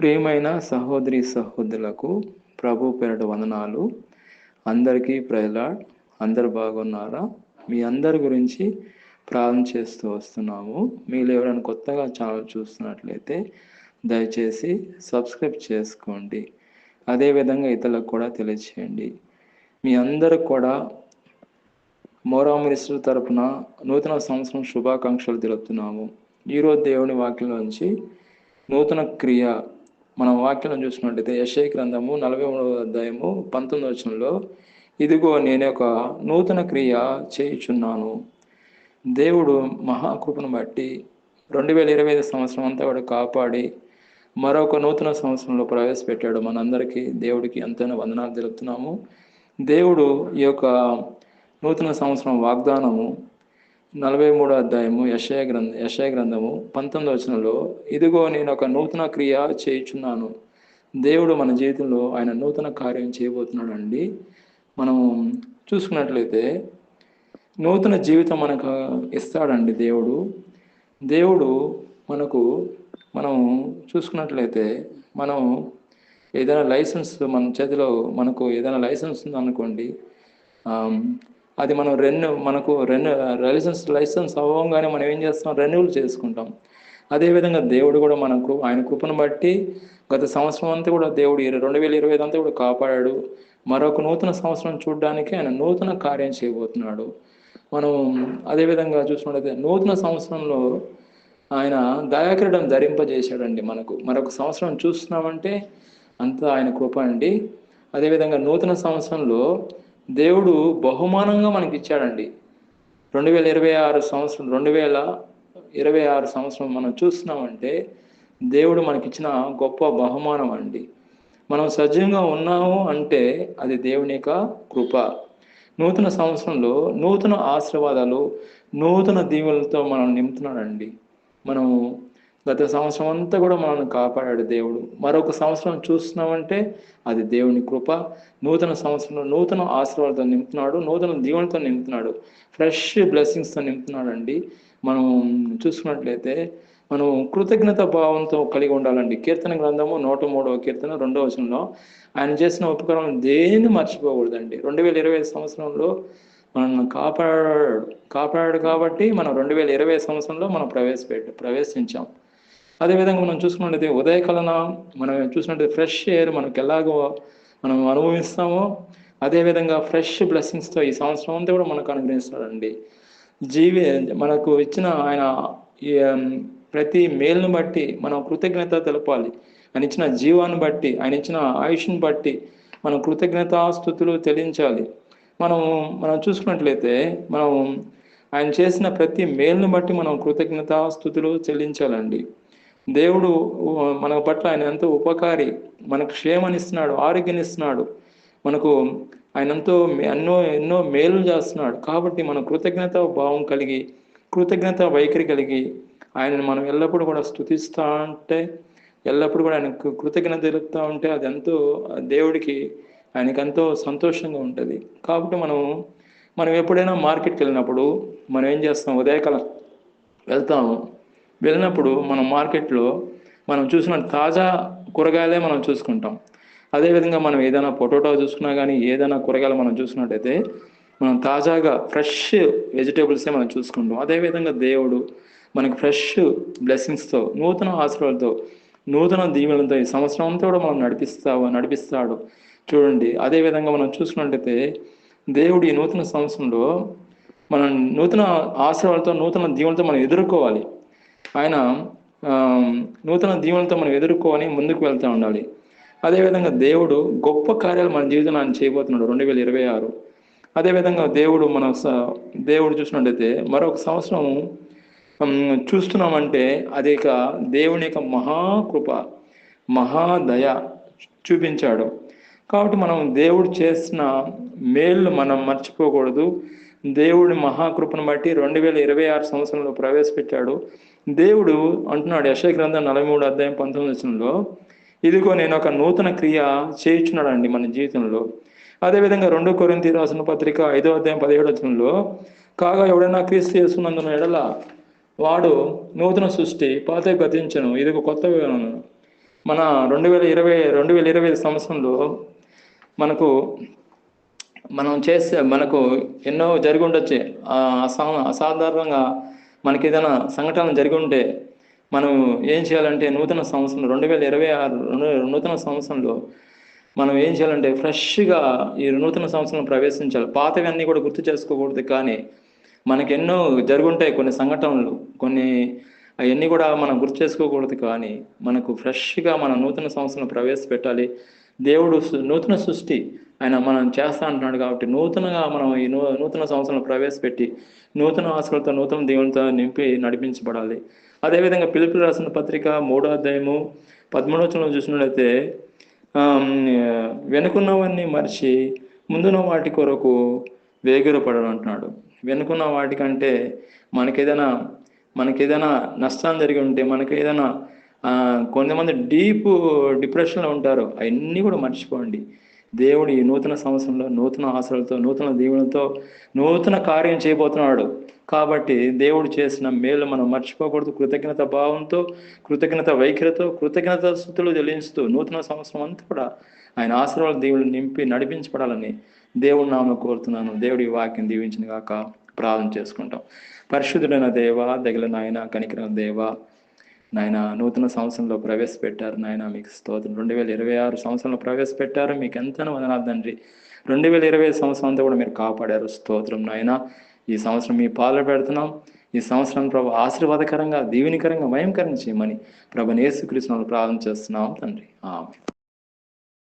ప్రియమైన సహోదరి సహోదరులకు ప్రభు పేరట వందనాలు. అందరికీ ప్రహ్లాడ్ అందరు బాగున్నారా? మీ అందరి గురించి ప్రార్థన చేస్తూ వస్తున్నాము. మీరు ఎవరైనా కొత్తగా ఛానల్ చూస్తున్నట్లయితే దయచేసి సబ్స్క్రైబ్ చేసుకోండి. అదేవిధంగా ఇతరులకు కూడా తెలియచేయండి. మీ అందరు కూడా మోరా మినిస్టర్ తరపున నూతన సంవత్సరం శుభాకాంక్షలు తెలుపుతున్నాము. ఈరోజు దేవుని వాక్యంలోంచి నూతన క్రియ మనం వాక్యం చూసినట్టయితే యశయ గ్రంథము నలభై మూడవ అధ్యాయము పంతొమ్మిది వచనంలో ఇదిగో నేను ఒక నూతన క్రియ చేయుచున్నాను. దేవుడు మహాకృపను బట్టి రెండు వేల ఇరవై ఐదు సంవత్సరం అంతా కూడా కాపాడి మరొక నూతన సంవత్సరంలో ప్రవేశపెట్టాడు. మనందరికీ దేవుడికి ఎంతైనా వందనాలు తెలుపుతున్నాము. దేవుడు ఈ యొక్క నూతన సంవత్సరం వాగ్దానము నలభై మూడో అధ్యాయము యశయ గ్రంథ యశయ గ్రంథము పంతొమ్మిది వచనంలో ఇదిగో నేను ఒక నూతన క్రియ చేయుచున్నాను. దేవుడు మన జీవితంలో ఆయన నూతన కార్యం చేయబోతున్నాడు అండి మనం చూసుకున్నట్లయితే నూతన జీవితం మనకు ఇస్తాడండి దేవుడు. దేవుడు మనకు మనం చూసుకున్నట్లయితే మనం ఏదైనా లైసెన్స్ మన చేతిలో మనకు ఏదైనా లైసెన్స్ ఉందనుకోండి అది మనం రెన్యూ మనకు రెన్యూ లైసెన్స్ లైసెన్స్ అవ్వగానే మనం ఏం చేస్తాం రెన్యూల్ చేసుకుంటాం. అదేవిధంగా దేవుడు కూడా మనకు ఆయన కృపను బట్టి గత సంవత్సరం అంతా కూడా దేవుడు రెండు వేల ఇరవై ఐదు అంతా కూడా కాపాడాడు. మరొక నూతన సంవత్సరం చూడడానికి ఆయన నూతన కార్యం చేయబోతున్నాడు. మనం అదేవిధంగా చూసినట్లయితే నూతన సంవత్సరంలో ఆయన దయాకిరీడం ధరింపజేశాడండి మనకు. మరొక సంవత్సరం చూస్తున్నామంటే అంతా ఆయన కృప అండి. అదేవిధంగా నూతన సంవత్సరంలో దేవుడు బహుమానంగా మనకి ఇచ్చాడండి రెండు వేల ఇరవై ఆరు సంవత్సరం రెండు వేల ఇరవై ఆరు సంవత్సరం మనం చూస్తున్నామంటే దేవుడు మనకిచ్చిన గొప్ప బహుమానం అండి మనం సజీవంగా ఉన్నాము అంటే అది దేవుని యొక్క కృప. నూతన సంవత్సరంలో నూతన ఆశీర్వాదాలు నూతన దీవులతో మనం నింపుతున్నాడండి. మనము గత సంవత్సరం అంతా కూడా మనల్ని కాపాడాడు దేవుడు. మరొక సంవత్సరం చూస్తున్నామంటే అది దేవుని కృప. నూతన సంవత్సరంలో నూతన ఆశీర్వాదంతో నింపుతున్నాడు నూతన దీవెనతో నింపుతున్నాడు. ఫ్రెష్ బ్లెస్సింగ్స్తో నింపుతున్నాడు అండి మనం చూసుకున్నట్లయితే మనం కృతజ్ఞత భావంతో కలిగి ఉండాలండి. కీర్తన గ్రంథము నూట మూడవ కీర్తన రెండవ వచనంలో ఆయన చేసిన ఉపకారం దేన్ని మర్చిపోకూడదండి. రెండు వేల ఇరవై సంవత్సరంలో మనల్ని కాపాడాడు. కాపాడాడు కాబట్టి మనం రెండు వేల ఇరవై సంవత్సరంలో మనం ప్రవేశపెట్టు ప్రవేశించాం. అదేవిధంగా మనం చూసుకున్నట్లయితే ఉదయకలన మనం చూసినట్లయితే ఫ్రెష్ ఎయిర్ మనకు ఎలాగో మనం అనుభవిస్తామో అదేవిధంగా ఫ్రెష్ బ్లెస్సింగ్స్తో ఈ సంవత్సరం అంతా కూడా మనకు అనుగ్రహిస్తాడండి. జీవి మనకు ఇచ్చిన ఆయన ప్రతి మేలును బట్టి మనం కృతజ్ఞత తెలపాలి. ఆయన ఇచ్చిన జీవాన్ని బట్టి ఆయన ఇచ్చిన ఆయుష్ని బట్టి మనం కృతజ్ఞతాస్థుతులు చెల్లించాలి మనం మనం చూసుకున్నట్లయితే మనం ఆయన చేసిన ప్రతి మేలును బట్టి మనం కృతజ్ఞతాస్థుతులు చెల్లించాలండి దేవుడు మన పట్ల ఆయన ఎంతో ఉపకారి మనకు క్షేమనిస్తున్నాడు ఆరోగ్యనిస్తున్నాడు. మనకు ఆయన ఎంతో ఎన్నో ఎన్నో మేలు చేస్తున్నాడు. కాబట్టి మన కృతజ్ఞత భావం కలిగి కృతజ్ఞత వైఖరి కలిగి ఆయనను మనం ఎల్లప్పుడూ కూడా స్థుతిస్తూ ఉంటే ఎల్లప్పుడూ కూడా ఆయనకు కృతజ్ఞత తెలుపుతూ ఉంటే అది ఎంతో దేవుడికి ఆయనకు ఎంతో సంతోషంగా ఉంటుంది. కాబట్టి మనం మనం ఎప్పుడైనా మార్కెట్కి వెళ్ళినప్పుడు మనం ఏం చేస్తాం? ఉదయకాలం వెళ్తాము. వెళ్ళినప్పుడు మనం మార్కెట్లో మనం చూసిన తాజా కూరగాయలే మనం చూసుకుంటాం. అదేవిధంగా మనం ఏదైనా పొటాటో చూసుకున్నా కానీ ఏదైనా కూరగాయలు మనం చూసుకున్నట్టయితే మనం తాజాగా ఫ్రెష్ వెజిటేబుల్సే మనం చూసుకుంటాం. అదేవిధంగా దేవుడు మనకు ఫ్రెష్ బ్లెస్సింగ్స్తో నూతన ఆశీర్వాదాలతో నూతన దీవెనలతో ఈ సంవత్సరం అంతా కూడా మనం నడిపిస్తావు నడిపిస్తాడు. చూడండి అదేవిధంగా మనం చూసుకున్నట్టయితే దేవుడు ఈ నూతన సంవత్సరంలో మనం నూతన ఆశీర్వాదాలతో నూతన దీవెనలతో మనం ఎదుర్కోవాలి. ఆయన నూతన దీవెనలతో మనం ఎదుర్కొని ముందుకు వెళ్తూ ఉండాలి. అదేవిధంగా దేవుడు గొప్ప కార్యాలు మన జీవితంలో ఆయన చేయబోతున్నాడు రెండు వేల ఇరవై ఆరు. అదేవిధంగా దేవుడు మన దేవుడు చూసినట్టయితే మరొక సంవత్సరం చూస్తున్నామంటే అది ఇక దేవుని యొక్క మహాకృప మహాదయ చూపించాడు. కాబట్టి మనం దేవుడు చేసిన మేళ్ళు మనం మర్చిపోకూడదు. దేవుడి మహాకృపను బట్టి రెండు వేల ఇరవై ఆరు సంవత్సరంలో ప్రవేశపెట్టాడు. దేవుడు అంటున్నాడు యశ గ్రంథం నలభై మూడు అధ్యాయం పంతొమ్మిది వచనంలో ఇదిగో నేను ఒక నూతన క్రియ చేయించున్నాడండి మన జీవితంలో. అదేవిధంగా రెండో కొరింతి రాసిన పత్రిక ఐదో అధ్యాయం పదిహేడు వచనంలో కాగా ఎవడైనా క్రీస్తు చేస్తున్నందున ఎడల వాడు నూతన సృష్టి పాత గతించను ఇది కొత్త మన రెండు వేల ఇరవై రెండు వేల ఇరవై సంవత్సరంలో మనకు మనం చేస్తే మనకు ఎన్నో జరిగి ఉండొచ్చు అసా అసాధారణంగా మనకి ఏదైనా సంఘటన జరిగి ఉంటే మనం ఏం చేయాలంటే నూతన సంవత్సరం రెండు వేల ఇరవై ఆరు రెండు- నూతన సంవత్సరంలో మనం ఏం చేయాలంటే ఫ్రెష్గా ఈ నూతన సంవత్సరం ప్రవేశించాలి. పాతవన్నీ కూడా గుర్తు చేసుకోకూడదు కానీ మనకి ఎన్నో జరుగుంటాయి కొన్ని సంఘటనలు. కొన్ని అవన్నీ కూడా మనం గుర్తు చేసుకోకూడదు కానీ మనకు ఫ్రెష్గా మన నూతన సంవత్సరం ప్రవేశపెట్టాలి. దేవుడు నూతన సృష్టి ఆయన మనం చేస్తా అంటున్నాడు కాబట్టి నూతనంగా మనం ఈ నూ నూతన సంవత్సరంలో ప్రవేశపెట్టి నూతన ఆశలతో నూతన దేవునితో నింపి నడిపించబడాలి. అదేవిధంగా పిలుపులు రాసిన పత్రిక మూడో అధ్యాయము పదమూడవచనంలో చూసినట్లయితే వెనుకున్నవన్నీ మర్చి ముందున్న వాటి కొరకు వేగిరపడడం అంటున్నాడు. వెనుకున్న వాటికంటే మనకేదైనా మనకేదైనా నష్టం జరిగి ఉంటే మనకి ఏదైనా కొంతమంది డీప్ డిప్రెషన్లో ఉంటారు అవన్నీ కూడా మర్చిపోండి. దేవుడు ఈ నూతన సంవత్సరంలో నూతన ఆశలతో నూతన దీవులతో నూతన కార్యం చేయబోతున్నాడు. కాబట్టి దేవుడు చేసిన మేలు మనం మర్చిపోకూడదు. కృతజ్ఞత భావంతో కృతజ్ఞత వైఖరితో కృతజ్ఞత స్థుతులు చెల్లించుతూ నూతన సంవత్సరం అంతా కూడా ఆయన ఆశీర్వాద దేవుడు నింపి నడిపించబడాలని దేవుడు నామను కోరుతున్నాను. దేవుడి వాక్యం దీవించిన గాక ప్రార్థన చేసుకుంటాం. పరిశుద్ధుడైన దేవ దగిలిన నాయన కనికరం దేవ నాయన నూతన సంవత్సరంలో ప్రవేశపెట్టారు నాయన మీకు స్తోత్రం. రెండు వేల ఇరవై ఆరు సంవత్సరంలో ప్రవేశపెట్టారు మీకు ఎంతనో వదనాలు తండ్రి. రెండు వేల ఇరవై సంవత్సరం అంతా కూడా మీరు కాపాడారు. స్తోత్రం నాయన. ఈ సంవత్సరం మీ పాలు పెడుతున్నాం. ఈ సంవత్సరం ప్రభు ఆశీర్వాదకరంగా దీవెనికరంగా భయంకరంగా చేయమని ప్రభు యేసుకృష్ణను ప్రార్థన చేస్తున్నాం తండ్రి. ఆమె